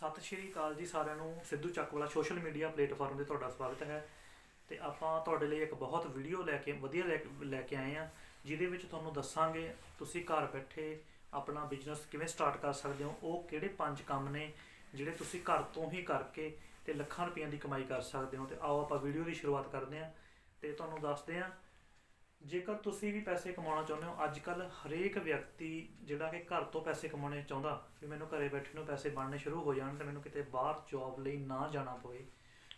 ਸਤਿ ਸ਼੍ਰੀ ਅਕਾਲ ਜੀ ਸਾਰਿਆਂ ਨੂੰ, ਸਿੱਧੂ ਚੱਕ ਵਾਲਾ ਸੋਸ਼ਲ ਮੀਡੀਆ ਪਲੇਟਫਾਰਮ ਤੇ ਤੁਹਾਡਾ ਸਵਾਗਤ ਹੈ। ਤੇ ਆਪਾਂ ਤੁਹਾਡੇ ਲਈ ਇੱਕ ਬਹੁਤ ਵੀਡੀਓ ਲੈ ਕੇ, ਵਧੀਆ ਲੈ ਕੇ- ਲੈ ਕੇ ਆਏ ਆ ਜਿਹਦੇ ਵਿੱਚ ਤੁਹਾਨੂੰ ਦੱਸਾਂਗੇ ਤੁਸੀਂ ਘਰ ਬੈਠੇ ਆਪਣਾ ਬਿਜ਼ਨਸ ਕਿਵੇਂ ਸਟਾਰਟ ਕਰ ਸਕਦੇ ਹੋ, ਉਹ ਕਿਹੜੇ ਪੰਜ ਕੰਮ ਨੇ ਜਿਹੜੇ ਤੁਸੀਂ ਘਰ ਤੋਂ ਹੀ ਕਰਕੇ ਤੇ ਲੱਖਾਂ ਰੁਪਈਆਂ ਦੀ ਕਮਾਈ ਕਰ ਸਕਦੇ ਹੋ। ਤੇ ਆਓ ਆਪਾਂ ਵੀਡੀਓ ਦੀ ਸ਼ੁਰੂਆਤ ਕਰਦੇ ਹਾਂ ਤੇ ਤੁਹਾਨੂੰ ਦੱਸਦੇ ਹਾਂ ਜੇਕਰ ਤੁਸੀਂ ਵੀ ਪੈਸੇ ਕਮਾਉਣਾ ਚਾਹੁੰਦੇ ਹੋ ਅੱਜ ਕੱਲ ਹਰੇਕ ਵਿਅਕਤੀ ਜਿਹੜਾ ਕਿ ਘਰ ਤੋਂ ਪੈਸੇ ਕਮਾਉਣੇ ਚਾਹੁੰਦਾ, ਵੀ ਮੈਨੂੰ ਘਰੇ ਬੈਠੇ ਨੂੰ ਪੈਸੇ ਬਣਨੇ ਸ਼ੁਰੂ ਹੋ ਜਾਣ ਤੇ ਮੈਨੂੰ ਕਿਤੇ ਬਾਹਰ ਜੌਬ ਲਈ ਨਾ ਜਾਣਾ ਪਵੇ,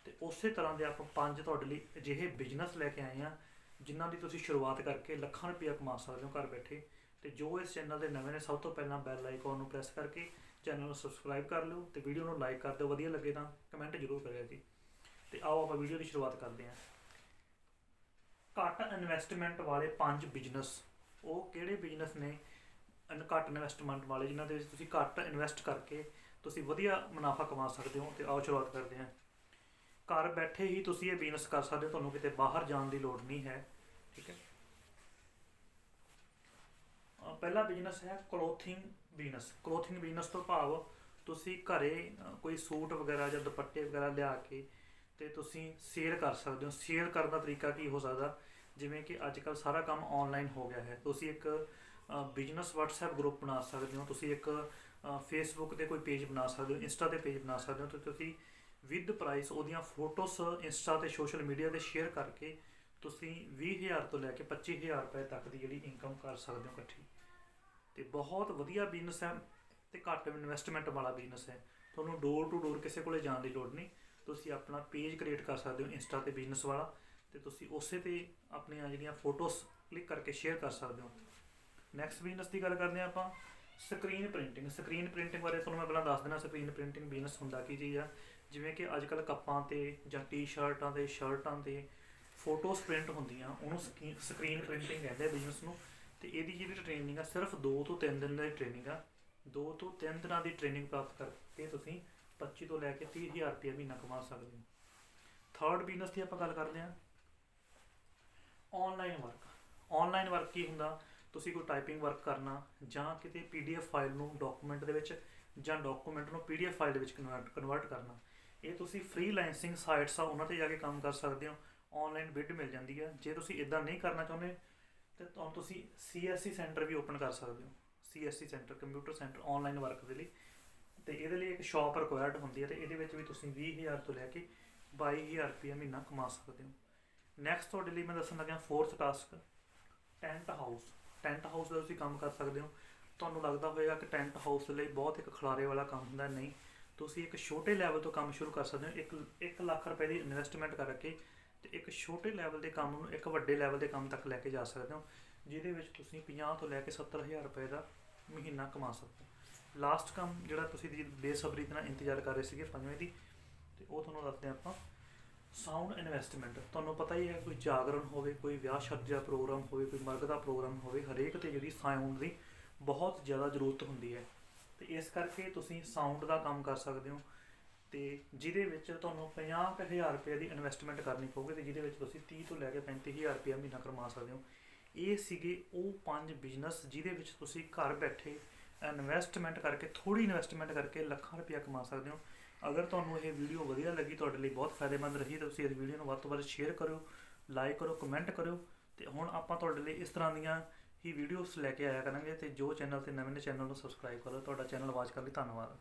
ਤੇ ਉਸੇ ਤਰ੍ਹਾਂ ਦੇ ਆਪਾਂ ਪੰਜ ਤੁਹਾਡੇ ਲਈ ਅਜਿਹੇ ਬਿਜ਼ਨਸ ਲੈ ਕੇ ਆਏ ਆ ਜਿਨ੍ਹਾਂ ਦੀ ਤੁਸੀਂ ਸ਼ੁਰੂਆਤ ਕਰਕੇ ਲੱਖਾਂ ਰੁਪਏ ਕਮਾ ਸਕਦੇ ਹੋ ਘਰ ਬੈਠੇ। ਤੇ ਜੋ ਇਸ ਚੈਨਲ ਦੇ ਨਵੇਂ ਨੇ, ਸਭ ਤੋਂ ਪਹਿਲਾਂ ਬੈਲ ਆਈਕਨ ਨੂੰ ਪ੍ਰੈਸ ਕਰਕੇ ਚੈਨਲ ਨੂੰ ਸਬਸਕ੍ਰਾਈਬ ਕਰ ਲਿਓ ਤੇ ਵੀਡੀਓ ਨੂੰ ਲਾਈਕ ਕਰ ਦਿਓ, ਵਧੀਆ ਲੱਗੇ ਤਾਂ ਕਮੈਂਟ ਜ਼ਰੂਰ ਕਰਿਓ ਜੀ। ਤੇ ਆਓ ਆਪਾਂ ਵੀਡੀਓ ਦੀ ਸ਼ੁਰੂਆਤ ਕਰਦੇ ਹਾਂ। ਘੱਟ ਇਨਵੈਸਟਮੈਂਟ ਵਾਲੇ ਪੰਜ ਬਿਜ਼ਨਸ ਉਹ ਕਿਹੜੇ ਬਿਜ਼ਨਸ ਨੇ? ਇਨ ਘੱਟ ਇਨਵੈਸਟਮੈਂਟ ਵਾਲੇ, ਜਿਨ੍ਹਾਂ ਦੇ ਵਿੱਚ ਤੁਸੀਂ ਘੱਟ ਇਨਵੈਸਟ ਕਰਕੇ ਤੁਸੀਂ ਵਧੀਆ ਮੁਨਾਫਾ ਕਮਾ ਸਕਦੇ ਹੋ ਤੇ ਆਓ ਸ਼ੁਰੂਆਤ ਕਰਦੇ ਹਾਂ। ਘਰ ਬੈਠੇ ਹੀ ਤੁਸੀਂ ਇਹ ਬਿਜ਼ਨਸ ਕਰ ਸਕਦੇ ਹੋ, ਤੁਹਾਨੂੰ ਕਿਤੇ ਬਾਹਰ ਜਾਣ ਦੀ ਲੋੜ ਨਹੀਂ ਹੈ, ਠੀਕ ਹੈ। ਪਹਿਲਾ ਬਿਜ਼ਨਸ ਹੈ ਕਲੋਥਿੰਗ ਬਿਜ਼ਨਸ ਕਲੋਥਿੰਗ ਬਿਜ਼ਨਸ ਤੋਂ ਭਾਵ ਤੁਸੀਂ ਘਰੇ ਕੋਈ ਸੂਟ ਵਗੈਰਾ ਜਾਂ ਦੁਪੱਟੇ ਵਗੈਰਾ ਲਿਆ ਕੇ ਤੇ ਤੁਸੀਂ ਸ਼ੇਅਰ ਕਰ ਸਕਦੇ ਹੋ। ਸ਼ੇਅਰ ਕਰਨ ਦਾ ਤਰੀਕਾ ਕੀ ਹੋ ਸਕਦਾ? ਜਿਵੇਂ ਕਿ ਅੱਜ ਕੱਲ ਸਾਰਾ ਕੰਮ ਆਨਲਾਈਨ ਹੋ ਗਿਆ ਹੈ। ਤੁਸੀਂ ਇੱਕ ਬਿਜ਼ਨਸ WhatsApp ਗਰੁੱਪ ਬਣਾ ਸਕਦੇ ਹੋ। ਤੁਸੀਂ ਇੱਕ ਫੇਸਬੁੱਕ ਤੇ ਕੋਈ ਪੇਜ ਬਣਾ ਸਕਦੇ ਹੋ ਇੰਸਟਾ ਤੇ ਪੇਜ ਬਣਾ ਸਕਦੇ ਹੋ। ਤੇ ਤੁਸੀਂ ਵਿਦ ਪ੍ਰਾਈਸ ਉਹਦੀਆਂ ਫੋਟੋਸ ਇੰਸਟਾ ਤੇ ਸੋਸ਼ਲ ਮੀਡੀਆ ਤੇ ਸ਼ੇਅਰ ਕਰਕੇ ਤੁਸੀਂ 20000 ਤੋਂ ਲੈ ਕੇ 25000 ਰੁਪਏ ਤੱਕ ਦੀ ਜਿਹੜੀ ਇਨਕਮ ਕਰ ਸਕਦੇ ਹੋ ਇਕੱਠੀ। ਤੇ ਬਹੁਤ ਵਧੀਆ ਬਿਜ਼ਨਸ ਹੈ ਤੇ ਘੱਟ ਇਨਵੈਸਟਮੈਂਟ ਵਾਲਾ ਬਿਜ਼ਨਸ ਹੈ। ਤੁਹਾਨੂੰ ਡੋਰ ਟੂ ਡੋਰ ਕਿਸੇ ਕੋਲੇ ਜਾਣ ਦੀ ਲੋੜ ਨਹੀਂ। ਤੁਸੀਂ ਆਪਣਾ ਪੇਜ ਕ੍ਰੀਏਟ ਕਰ ਸਕਦੇ ਹੋ ਇੰਸਟਾ ਤੇ ਬਿਜ਼ਨਸ ਵਾਲਾ ਤੇ ਤੁਸੀਂ ਉਸੇ ਤੇ ਆਪਣੀਆਂ ਜਿਹੜੀਆਂ ਫੋਟੋਸ ਕਲਿੱਕ ਕਰਕੇ ਸ਼ੇਅਰ ਕਰ ਸਕਦੇ ਹੋ। ਨੈਕਸਟ ਬਿਜ਼ਨਸ ਦੀ ਗੱਲ ਕਰਦੇ ਹਾਂ ਆਪਾਂ ਸਕਰੀਨ ਪ੍ਰਿੰਟਿੰਗ ਸਕਰੀਨ ਪ੍ਰਿੰਟਿੰਗ ਬਾਰੇ ਤੁਹਾਨੂੰ ਮੈਂ ਪਹਿਲਾਂ ਦੱਸ ਦੇਣਾ ਸਕਰੀਨ ਪ੍ਰਿੰਟਿੰਗ ਬਿਜ਼ਨਸ ਹੁੰਦਾ ਕੀ ਚੀਜ਼ ਆ? ਜਿਵੇਂ ਕਿ ਅੱਜ ਕੱਲ ਕੱਪਾਂ ਤੇ ਜਾਂ ਟੀ-ਸ਼ਰਟਾਂ ਤੇ ਸ਼ਰਟਾਂ ਤੇ ਫੋਟੋਸ ਪ੍ਰਿੰਟ ਹੁੰਦੀਆਂ, ਉਹਨੂੰ ਸਕਰੀਨ ਪ੍ਰਿੰਟਿੰਗ ਕਹਿੰਦੇ ਬਿਜ਼ਨਸ ਨੂੰ। ਤੇ ਇਹਦੀ ਜਿਹੜੀ ਟ੍ਰੇਨਿੰਗ ਆ, ਸਿਰਫ 2 ਤੋਂ 3 ਦਿਨ ਦੀ ਟ੍ਰੇਨਿੰਗ ਆ। 2 ਤੋਂ 3 ਦਿਨਾਂ ਦੀ ਟ੍ਰੇਨਿੰਗ ਪ੍ਰਾਪਤ ਕਰਕੇ ਤੁਸੀਂ 25 ਤੋਂ ਲੈ ਕੇ 30000 ਰੁਪਏ ਮਹੀਨਾ ਕਮਾ ਸਕਦੇ ਹੋ। ਥਰਡ ਬਿਜ਼ਨਸ ਦੀ ਆਪਾਂ ਗੱਲ ਕਰਦੇ ਹਾਂ। ਆਨਲਾਈਨ ਵਰਕ ਆਨਲਾਈਨ ਵਰਕ ਕੀ ਹੁੰਦਾ? ਤੁਸੀਂ ਕੋਈ ਟਾਈਪਿੰਗ ਵਰਕ ਕਰਨਾ ਜਾਂ ਕਿਤੇ ਪੀਡੀਐਫ ਫਾਈਲ ਨੂੰ ਡਾਕੂਮੈਂਟ ਦੇ ਵਿੱਚ ਜਾਂ ਡਾਕੂਮੈਂਟ ਨੂੰ ਪੀਡੀਐਫ ਫਾਈਲ ਦੇ ਵਿੱਚ ਕਨਵਰਟ ਕਨਵਰਟ ਕਰਨਾ। ਇਹ ਤੁਸੀਂ ਫ੍ਰੀਲਾਂਸਿੰਗ ਸਾਈਟਸ ਆ, ਉਹਨਾਂ ਤੇ ਜਾ ਕੇ ਕੰਮ ਕਰ ਸਕਦੇ ਹੋ। ਆਨਲਾਈਨ ਬਿਡ ਮਿਲ ਜਾਂਦੀ ਹੈ ਜੇ ਤੁਸੀਂ ਇਦਾਂ ਨਹੀਂ ਕਰਨਾ ਚਾਹੁੰਦੇ, ਤੇ ਤੁਹਾਨੂੰ ਤੁਸੀਂ CSC ਸੈਂਟਰ ਵੀ ਓਪਨ ਕਰ ਸਕਦੇ ਹੋ। CSC centre computer centre online work ਦੇ ਲਈ। ਤੇ ਇਹਦੇ ਲਈ ਇੱਕ ਸ਼ਾਪ ਰਿਕੁਆਇਰਡ ਹੁੰਦੀ ਹੈ ਤੇ ਇਹਦੇ ਵਿੱਚ ਵੀ ਤੁਸੀਂ 20000 ਤੋਂ ਲੈ ਕੇ 22000 ਰੁਪਏ ਮਹੀਨਾ ਕਮਾ ਸਕਦੇ ਹੋ। ਨੈਕਸਟ ਤੁਹਾਡੇ ਲਈ ਮੈਂ ਦੱਸਣ ਲੱਗਿਆ fourth task tent house tent house ਦਾ ਤੁਸੀਂ ਕੰਮ ਕਰ ਸਕਦੇ ਹੋ। ਤੁਹਾਨੂੰ ਲੱਗਦਾ ਹੋਵੇਗਾ ਕਿ ਟੈਂਟ ਹਾਊਸ ਲਈ ਬਹੁਤ ਇੱਕ ਖਲਾਰੇ ਵਾਲਾ ਕੰਮ ਹੁੰਦਾ, ਨਹੀਂ। ਤੁਸੀਂ ਇੱਕ ਛੋਟੇ ਲੈਵਲ ਤੋਂ ਕੰਮ ਸ਼ੁਰੂ ਕਰ ਸਕਦੇ ਹੋ। ਇੱਕ 1 ਲੱਖ ਰੁਪਏ ਦੀ ਇਨਵੈਸਟਮੈਂਟ ਕਰਕੇ ਤੇ ਇੱਕ ਛੋਟੇ ਲੈਵਲ ਦੇ ਕੰਮ ਨੂੰ ਇੱਕ ਵੱਡੇ ਲੈਵਲ ਦੇ ਕੰਮ ਤੱਕ ਲੈ ਕੇ ਜਾ ਸਕਦੇ ਹੋ, ਜਿਹਦੇ ਵਿੱਚ ਤੁਸੀਂ 50 ਤੋਂ ਲੈ ਕੇ 70000 ਰੁਪਏ ਦਾ ਮਹੀਨਾ ਕਮਾ ਸਕਦੇ ਹੋ। ਲਾਸਟ ਕੰਮ ਜਿਹੜਾ ਤੁਸੀਂ ਦੀ ਬੇਸਬਰੀ ਨਾਲ ਇੰਤਜ਼ਾਰ ਕਰ ਰਹੇ ਸੀਗੇ ਪੰਜਵੇਂ ਦੀ, ਤੇ ਉਹ ਤੁਹਾਨੂੰ ਦੱਸਦੇ ਹਾਂ ਆਪਾਂ। ਸਾਊਂਡ ਇਨਵੈਸਟਮੈਂਟ ਤੁਹਾਨੂੰ ਪਤਾ ਹੀ ਹੈ ਕੋਈ ਜਾਗਰਣ ਹੋਵੇ, ਕੋਈ ਵਿਆਹ ਸ਼ਾਦੀ ਦਾ ਪ੍ਰੋਗਰਾਮ ਹੋਵੇ, ਕੋਈ ਮਰਗ ਦਾ ਪ੍ਰੋਗਰਾਮ ਹੋਵੇ, ਹਰੇਕ ਤੇ ਜਿਹੜੀ ਸਾਊਂਡ ਦੀ ਬਹੁਤ ਜ਼ਿਆਦਾ ਜ਼ਰੂਰਤ ਹੁੰਦੀ ਹੈ। ਤੇ ਇਸ ਕਰਕੇ ਤੁਸੀਂ ਸਾਊਂਡ ਦਾ ਕੰਮ ਕਰ ਸਕਦੇ ਹੋ ਤੇ ਜਿਹਦੇ ਵਿੱਚ ਤੁਹਾਨੂੰ 50000 ਰੁਪਏ ਦੀ ਇਨਵੈਸਟਮੈਂਟ ਕਰਨੀ ਪਊਗੀ ਤੇ ਜਿਹਦੇ ਵਿੱਚ ਤੁਸੀਂ 30 ਤੋਂ ਲੈ ਕੇ 35000 ਰੁਪਏ ਮਹੀਨਾ ਕਮਾ ਸਕਦੇ ਹੋ। ਇਹ ਸੀਗੇ ਉਹ ਪੰਜ ਬਿਜ਼ਨਸ ਜਿਹਦੇ ਵਿੱਚ ਤੁਸੀਂ ਘਰ ਬੈਠੇ ਇਨਵੈਸਟਮੈਂਟ ਕਰਕੇ ਥੋੜੀ ਇਨਵੈਸਟਮੈਂਟ ਕਰਕੇ ਲੱਖਾਂ ਰੁਪਇਆ ਕਮਾ ਸਕਦੇ ਹੋ। ਅਗਰ ਤੁਹਾਨੂੰ ਇਹ ਵੀਡੀਓ ਵਧੀਆ ਲੱਗੀ, ਤੁਹਾਡੇ ਲਈ ਬਹੁਤ ਫਾਇਦੇਮੰਦ ਰਹੀ, ਤਾਂ ਤੁਸੀਂ ਇਸ ਵੀਡੀਓ ਨੂੰ ਵੱਧ ਤੋਂ ਵੱਧ ਸ਼ੇਅਰ ਕਰਿਓ ਲਾਈਕ ਕਰੋ ਕਮੈਂਟ ਕਰਿਓ, ਤੇ ਹੁਣ ਆਪਾਂ ਤੁਹਾਡੇ ਲਈ ਇਸ ਤਰ੍ਹਾਂ ਦੀਆਂ ਹੀ ਵੀਡੀਓਜ਼ ਲੈ ਕੇ ਆਇਆ ਕਰਾਂਗੇ, ਤੇ ਜੋ ਚੈਨਲ ਤੇ ਨਵੇਂ ਨੇ ਚੈਨਲ ਨੂੰ ਸਬਸਕ੍ਰਾਈਬ ਕਰੋ ਤੁਹਾਡਾ ਚੈਨਲ ਆਵਾਜ਼ ਕਰਨ ਲਈ ਧੰਨਵਾਦ।